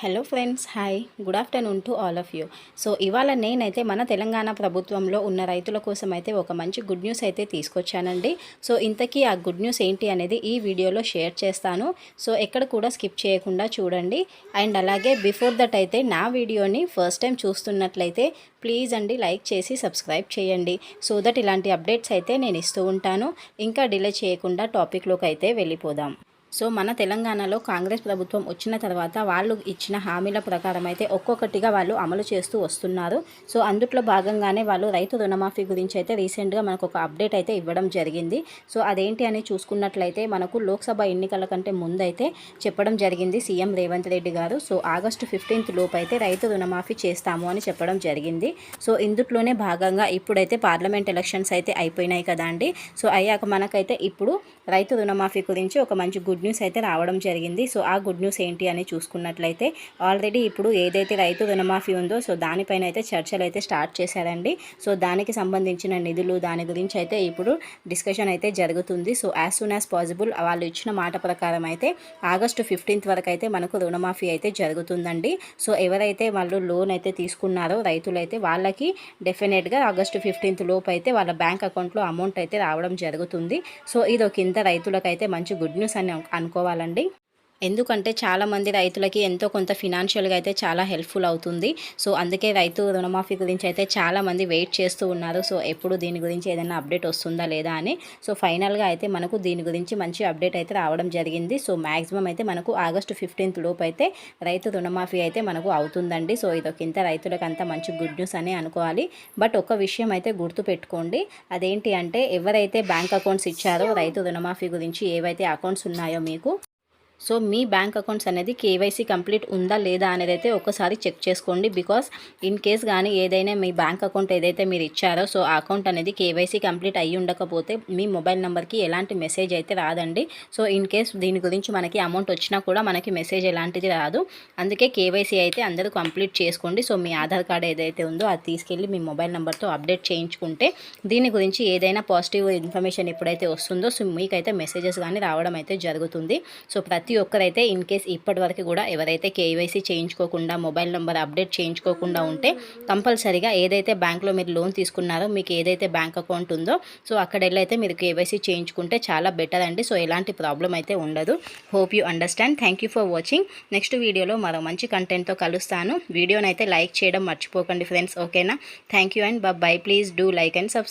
Hello friends hi good afternoon to all of you so ఇవాళ నేనైతే మన తెలంగాణ ప్రభుత్వంలో ఉన్న రైతుల కోసం అయితే ఒక మంచి గుడ్ న్యూస్ అయితే తీసుకొచ్చానండి. సో ఇంతకీ ఆ గుడ్ న్యూస్ ఏంటి అనేది ఈ వీడియోలో షేర్ చేస్తాను. సో ఎక్కడ కూడా స్కిప్ చేయకుండా చూడండి. అండ్ అలాగే బిఫోర్ దట్ అయితే నా వీడియోని ఫస్ట్ టైం చూస్తున్నట్లయితే ప్లీజ్ అండి లైక్ చేసి సబ్స్క్రైబ్ చేయండి. సో దట్ ఇలాంటి అప్డేట్స్ అయితే నేను ఇస్తూ ఉంటాను. ఇంకా డిలే చేయకుండా టాపిక్లోకి అయితే వెళ్ళిపోదాం. సో మన తెలంగాణలో కాంగ్రెస్ ప్రభుత్వం వచ్చిన తర్వాత వాళ్ళు ఇచ్చిన హామీల ప్రకారం అయితే ఒక్కొక్కటిగా వాళ్ళు అమలు చేస్తూ వస్తున్నారు. సో అందుట్లో భాగంగానే వాళ్ళు రైతు రుణమాఫీ గురించి అయితే రీసెంట్గా మనకు ఒక అప్డేట్ అయితే ఇవ్వడం జరిగింది. సో అదేంటి అని చూసుకున్నట్లయితే మనకు లోక్సభ ఎన్నికల కంటే ముందైతే చెప్పడం జరిగింది సీఎం రేవంత్ రెడ్డి గారు. సో ఆగస్టు ఫిఫ్టీన్త్ లోపు అయితే రైతు రుణమాఫీ చేస్తాము అని చెప్పడం జరిగింది. సో ఇందుట్లోనే భాగంగా ఇప్పుడైతే పార్లమెంట్ ఎలక్షన్స్ అయితే అయిపోయినాయి కదా అండి. సో అయ్యాక మనకైతే ఇప్పుడు రైతు రుణమాఫీ గురించి ఒక మంచి గుడ్ గుడ్ న్యూస్ అయితే రావడం జరిగింది. సో ఆ గుడ్ న్యూస్ ఏంటి అని చూసుకున్నట్లయితే ఆల్రెడీ ఇప్పుడు ఏదైతే రైతు రుణమాఫీ ఉందో సో దానిపైన అయితే చర్చలు అయితే స్టార్ట్ చేశారండి. సో దానికి సంబంధించిన నిధులు దాని గురించి అయితే ఇప్పుడు డిస్కషన్ అయితే జరుగుతుంది. So as soon as possible వాళ్ళు ఇచ్చిన మాట ప్రకారం అయితే ఆగస్టు ఫిఫ్టీన్త్ వరకు అయితే మనకు రుణమాఫీ అయితే జరుగుతుందండి. సో ఎవరైతే వాళ్ళు లోన్ అయితే తీసుకున్నారో రైతులైతే వాళ్ళకి డెఫినెట్గా ఆగస్టు ఫిఫ్టీన్త్ లోపు అయితే వాళ్ళ బ్యాంక్ అకౌంట్లో అమౌంట్ అయితే రావడం జరుగుతుంది. సో ఇది ఒక ఇంత రైతులకైతే మంచి గుడ్ న్యూస్ అని అనుకోవాలండి. ఎందుకంటే చాలామంది రైతులకి ఎంతో కొంత ఫినాన్షియల్గా అయితే చాలా హెల్ప్ఫుల్ అవుతుంది. సో అందుకే రైతు రుణమాఫీ గురించి అయితే చాలామంది వెయిట్ చేస్తూ ఉన్నారు. సో ఎప్పుడు దీని గురించి ఏదైనా అప్డేట్ వస్తుందా లేదా అని. సో ఫైనల్గా అయితే మనకు దీని గురించి మంచి అప్డేట్ అయితే రావడం జరిగింది. సో మ్యాక్సిమం అయితే మనకు ఆగస్టు ఫిఫ్టీన్త్ లోపు అయితే రైతు రుణమాఫీ అయితే మనకు అవుతుందండి. సో ఇదొక ఇంత రైతులకు అంత మంచి గుడ్ న్యూస్ అని అనుకోవాలి. బట్ ఒక విషయం అయితే గుర్తుపెట్టుకోండి అదేంటి అంటే ఎవరైతే బ్యాంక్ అకౌంట్స్ ఇచ్చారో రైతు రుణమాఫీ గురించి ఏవైతే అకౌంట్స్ ఉన్నాయో మీకు సో మీ బ్యాంక్ అకౌంట్స్ అనేది కేవైసీ కంప్లీట్ ఉందా లేదా అనేది అయితే ఒకసారి చెక్ చేసుకోండి. బికాస్ ఇన్ కేస్ కానీ ఏదైనా మీ బ్యాంక్ అకౌంట్ ఏదైతే మీరు ఇచ్చారో సో ఆ అకౌంట్ అనేది కేవైసీ కంప్లీట్ అయ్యి ఉండకపోతే మీ మొబైల్ నెంబర్కి ఎలాంటి మెసేజ్ అయితే రాదండి. సో ఇన్ కేస్ దీని గురించి మనకి అమౌంట్ వచ్చినా కూడా మనకి మెసేజ్ ఎలాంటిది రాదు. అందుకే కేవైసీ అయితే అందరూ కంప్లీట్ చేసుకోండి. సో మీ ఆధార్ కార్డ్ ఏదైతే ఉందో అది తీసుకెళ్ళి మీ మొబైల్ నెంబర్తో అప్డేట్ చేయించుకుంటే దీని గురించి ఏదైనా పాజిటివ్ ఇన్ఫర్మేషన్ ఎప్పుడైతే వస్తుందో సో మీకైతే మెసేజెస్ కానీ రావడం అయితే జరుగుతుంది. సో ప్రతి ప్రతి ఒక్కరైతే ఇన్ కేస్ ఇప్పటి వరకు కూడా ఎవరైతే కేవైసీ చేయించుకోకుండా మొబైల్ నెంబర్ అప్డేట్ చేయించుకోకుండా ఉంటే కంపల్సరీగా ఏదైతే బ్యాంక్లో మీరు లోన్ తీసుకున్నారో మీకు ఏదైతే బ్యాంక్ అకౌంట్ ఉందో సో అక్కడ వెళ్ళైతే మీరు కేవైసీ చేయించుకుంటే చాలా బెటర్ అండి. సో ఎలాంటి ప్రాబ్లం అయితే ఉండదు. Hope you understand thank you for watching next వీడియోలో మరో మంచి కంటెంట్తో కలుస్తాను. వీడియోనైతే లైక్ చేయడం మర్చిపోకండి ఫ్రెండ్స్ ఓకేనా thank you and bye please do like and subscribe